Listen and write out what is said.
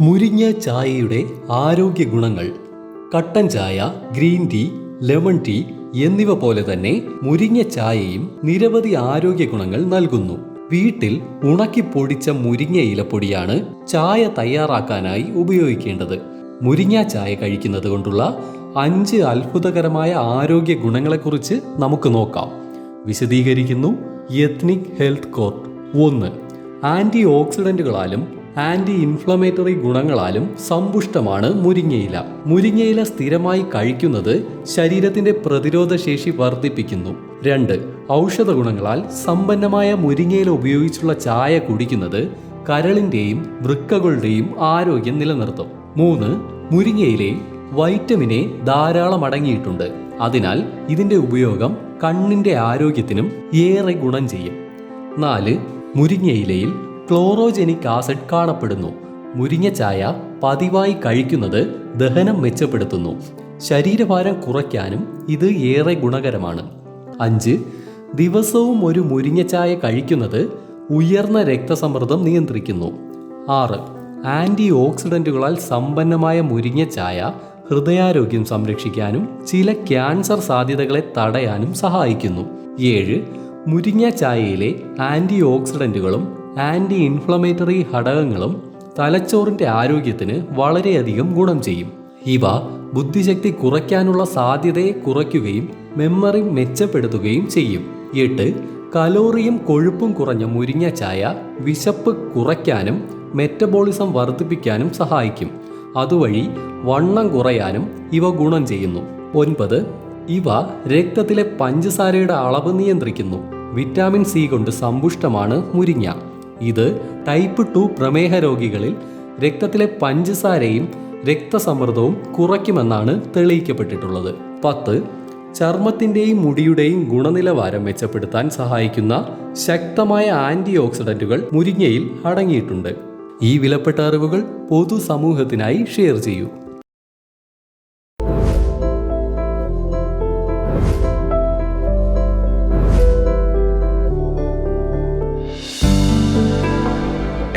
മുരിങ്ങ ചായയുടെ ആരോഗ്യ ഗുണങ്ങൾ കട്ടൻ ചായ ഗ്രീൻ ടീ ലെമൺ ടീ എന്നിവ പോലെ തന്നെ മുരിങ്ങ ചായയും നിരവധി ആരോഗ്യ ഗുണങ്ങൾ നൽകുന്നു. വീട്ടിൽ ഉണക്കി പൊടിച്ച മുരിങ്ങ ഇലപ്പൊടിയാണ് ചായ തയ്യാറാക്കാനായി ഉപയോഗിക്കേണ്ടത്. മുരിങ്ങ ചായ കഴിക്കുന്നത് കൊണ്ടുള്ള അഞ്ച് അത്ഭുതകരമായ ആരോഗ്യ ഗുണങ്ങളെക്കുറിച്ച് നമുക്ക് നോക്കാം. വിശദീകരിക്കുന്നു എത്നിക് ഹെൽത്ത് കോർട്ട് ഒന്ന്. ആന്റി ഓക്സിഡന്റുകളാലും ആന്റി ഇൻഫ്ലമേറ്ററി ഗുണങ്ങളാലും സമ്പുഷ്ടമാണ് മുരിങ്ങയില. മുരിങ്ങയില സ്ഥിരമായി കഴിക്കുന്നത് ശരീരത്തിന്റെ പ്രതിരോധ ശേഷി വർദ്ധിപ്പിക്കുന്നു. രണ്ട് ഔഷധ ഗുണങ്ങളാൽ സമ്പന്നമായ മുരിങ്ങയില ഉപയോഗിച്ചുള്ള ചായ കുടിക്കുന്നത് കരളിന്റെയും വൃക്കകളുടെയും ആരോഗ്യം നിലനിർത്തും. മൂന്ന് മുരിങ്ങയിലെ വൈറ്റമിനെ ധാരാളം അടങ്ങിയിട്ടുണ്ട്. അതിനാൽ ഇതിന്റെ ഉപയോഗം കണ്ണിന്റെ ആരോഗ്യത്തിനും ഏറെ ഗുണം ചെയ്യും. നാല് മുരിങ്ങയിലയിൽ ക്ലോറോജെനിക് ആസിഡ് കാണപ്പെടുന്നു. മുരിങ്ങ ചായ പതിവായി കഴിക്കുന്നത് ദഹനം മെച്ചപ്പെടുത്തുന്നു. ശരീരഭാരം കുറയ്ക്കാനും ഇത് ഏറെ ഗുണകരമാണ്. അഞ്ച് ദിവസവും ഒരു മുരിങ്ങ ചായ കഴിക്കുന്നത് ഉയർന്ന രക്തസമ്മർദ്ദം നിയന്ത്രിക്കുന്നു. ആറ് ആന്റി ഓക്സിഡന്റുകളാൽ സമ്പന്നമായ മുരിങ്ങ ചായ ഹൃദയാരോഗ്യം സംരക്ഷിക്കാനും ചില ക്യാൻസർ സാധ്യതകളെ തടയാനും സഹായിക്കുന്നു. ഏഴ് മുരിങ്ങ ചായയിലെ ആന്റി ഓക്സിഡന്റുകളും ആന്റി ഇൻഫ്ലമേറ്ററി ഘടകങ്ങളും തലച്ചോറിന്റെ ആരോഗ്യത്തിന് വളരെയധികം ഗുണം ചെയ്യും. ഇവ ബുദ്ധിശക്തി കുറയ്ക്കാനുള്ള സാധ്യതയെ കുറയ്ക്കുകയും മെമ്മറി മെച്ചപ്പെടുത്തുകയും ചെയ്യും. എട്ട് കലോറിയും കൊഴുപ്പും കുറഞ്ഞ മുരിങ്ങ ചായ വിശപ്പ് കുറയ്ക്കാനും മെറ്റബോളിസം വർദ്ധിപ്പിക്കാനും സഹായിക്കും. അതുവഴി വണ്ണം കുറയാനും ഇവ ഗുണം ചെയ്യുന്നു. ഒൻപത് ഇവ രക്തത്തിലെ പഞ്ചസാരയുടെ അളവ് നിയന്ത്രിക്കുന്നു. വിറ്റാമിൻ സി കൊണ്ട് സമ്പുഷ്ടമാണ് മുരിങ്ങ. ഇത് ടൈപ്പ് ടു പ്രമേഹ രോഗികളിൽ രക്തത്തിലെ പഞ്ചസാരയും രക്തസമ്മർദ്ദവും കുറയ്ക്കുമെന്നാണ് തെളിയിക്കപ്പെട്ടിട്ടുള്ളത്. പത്ത് ചർമ്മത്തിന്റെയും മുടിയുടെയും ഗുണനിലവാരം മെച്ചപ്പെടുത്താൻ സഹായിക്കുന്ന ശക്തമായ ആന്റി ഓക്സിഡന്റുകൾ മുരിങ്ങയിൽ അടങ്ങിയിട്ടുണ്ട്. ഈ വിലപ്പെട്ട അറിവുകൾ പൊതുസമൂഹത്തിനായി ഷെയർ ചെയ്യൂ.